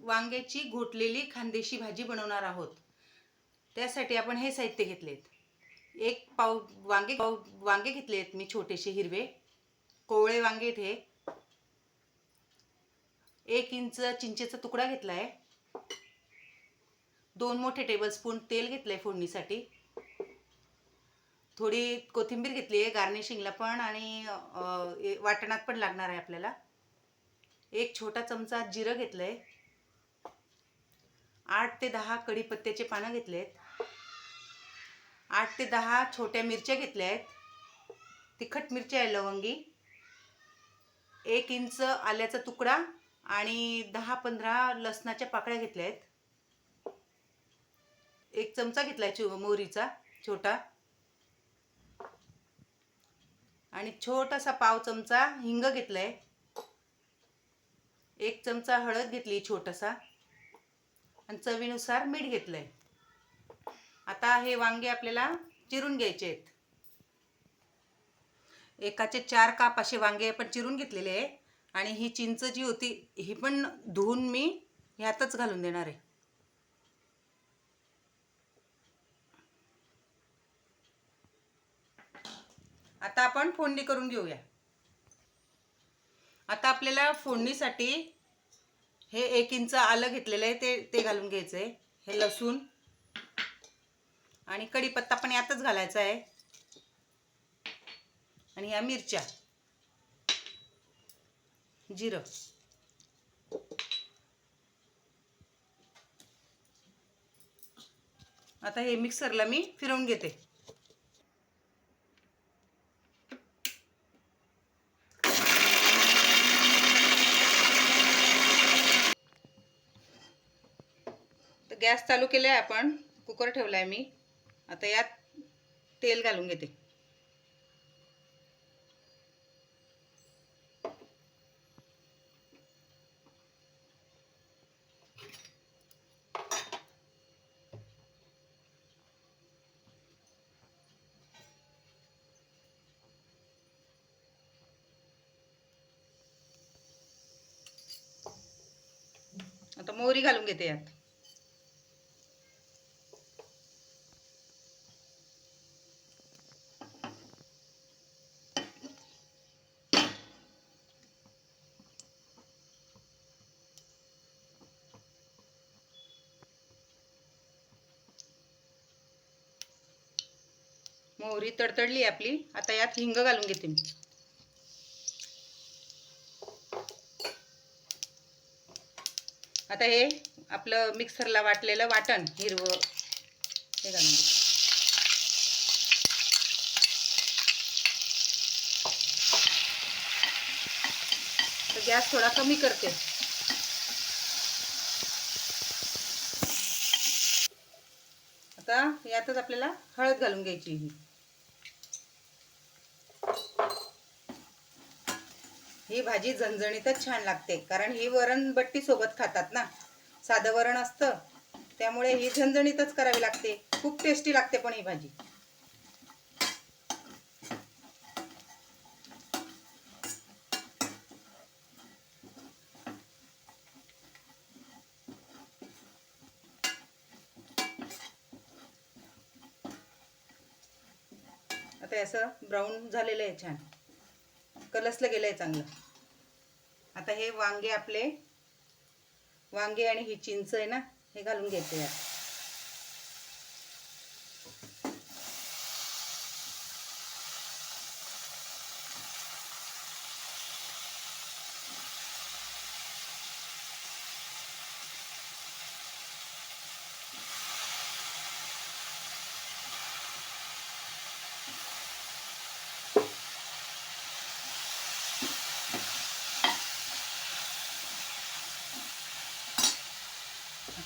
वांग्याची घोटलेली खानदेशी भाजी बनवणार आहोत. त्यासाठी आपण हे साहित्य घेतलेत. एक पाव वांगे पाव वांगे घेतलेत मी छोटेसे हिरवे. कोवळे वांगे आहेत हे एक इंच चिंचेचा तुकडा घेतला आहे दोन मोठे टेबलस्पून तेल घेतलं आहे फोडणीसाठी. थोडी कोथिंबीर घेतली आहे गार्निशिंगला पण आणि वाटणात पण लागणार आहे आपल्याला. एक छोटा चमचा जिरं घेतलं आहे आठ ते दहा कढीपत्त्याचे पानं घेतले आहेत आठ ते दहा छोट्या मिरच्या घेतल्या आहेत तिखट मिरच्या आहे लवंगी. एक इंच आल्याचा तुकडा आणि दहा पंधरा लसणाच्या पाकळ्या घेतल्या आहेत एक चमचा घेतला चो मोहरीचा छोटा. आणि छोटासा पाव चमचा हिंग घेतलाय. एक चमचा हळद घेतली छोटासा. आणि चवीनुसार मीठ घेतलंय. आता हे वांगे आपल्याला चिरून घ्यायचे आहेत. एकाचे चार काप असे वांगे आपण चिरून घेतलेले आहे. आणि ही चिंच जी होती ही पण धुवून मी ह्यातच घालून देणार आहे. आता आपण फोडणी करून घेऊया. आता आपल्याला फोडणीसाठी हे एक इंच आलं घेतलेलं आहे ते ते घालून घ्यायचं आहे. हे लसूण आणि कढीपत्ता पण यातच घालायचा आहे. आणि ह्या मिरच्या जिरं. आता हे मिक्सरला मी फिरवून घेते. गॅस चालू केला आहे आपण. कुकर ठेवला आहे मी. आता यात तेल घालून घेते. आता मोहरी घालून घेते यात. मोहरी तडतडली आपली. आता यात हिंग घालून घेते मी. आता हे आपलं मिक्सरला वाटलेलं वाटण हिरवं. हे घालून घेते. तर गॅस थोडा कमी करते. आता यातच आपल्याला हळद घालून घ्यायची ही. ही भाजी झणझणीतच छान लागते. कारण ही वरण बट्टी सोबत खातात ना. साधं वरण असतं. त्यामुळे ही झणझणीतच करावी लागते. खूप टेस्टी लागते पण ही भाजी. आता असं ब्राऊन झालेलं आहे छान. कलसलं गेलं आहे चांगलं? आता हे वांगे आपले वांगे आणि ही चिंच आहे ना हे घालून घेते. यात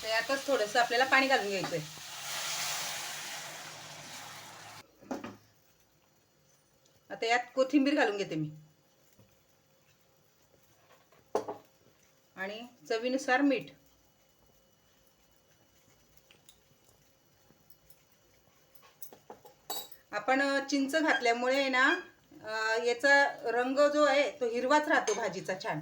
यातच थोडंसं आपल्याला पाणी घालून घ्यायचं आहे आता यात कोथिंबीर घालून घेते मी. आणि चवीनुसार मीठ. आपण चिंच घातल्यामुळे ना याचा रंग जो आहे तो हिरवाच राहतो भाजीचा छान.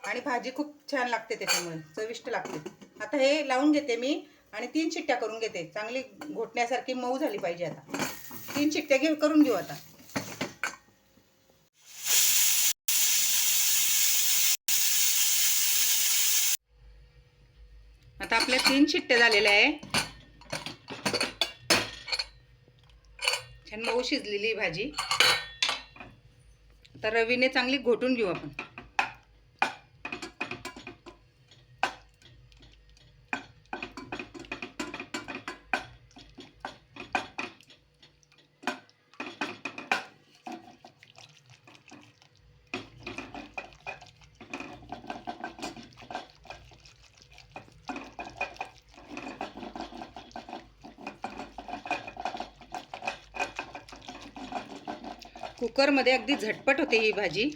आणि भाजी खूप छान लागते त्याच्यामुळे चविष्ट लागते. आता हे लावून घेते मी आणि तीन शिट्ट्या करून घेते. चांगली घोटण्यासारखी मऊ झाली पाहिजे आता. तीन शिट्ट्या घेऊ करून घेऊ आता. आता आपल्या तीन शिट्ट्या झालेल्या आहे. छान मऊ शिजलेली आहे भाजी. आता रवीने चांगली घोटून घेऊ आपण. कुकरमध्ये अगदी झटपट होते ही भाजी.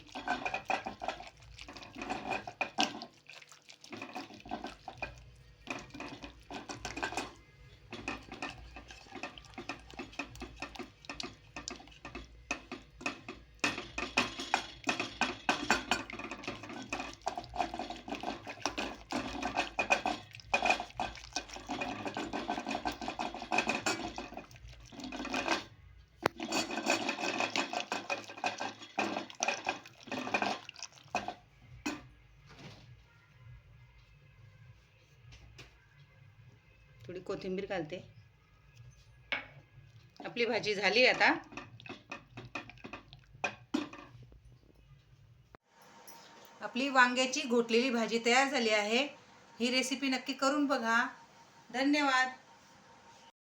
थोडी कोथिंबीर घालते. आपली भाजी झाली आता. आपली वांग्याची घोटलेली भाजी तयार झाली आहे. ही रेसिपी नक्की करून बघा. धन्यवाद.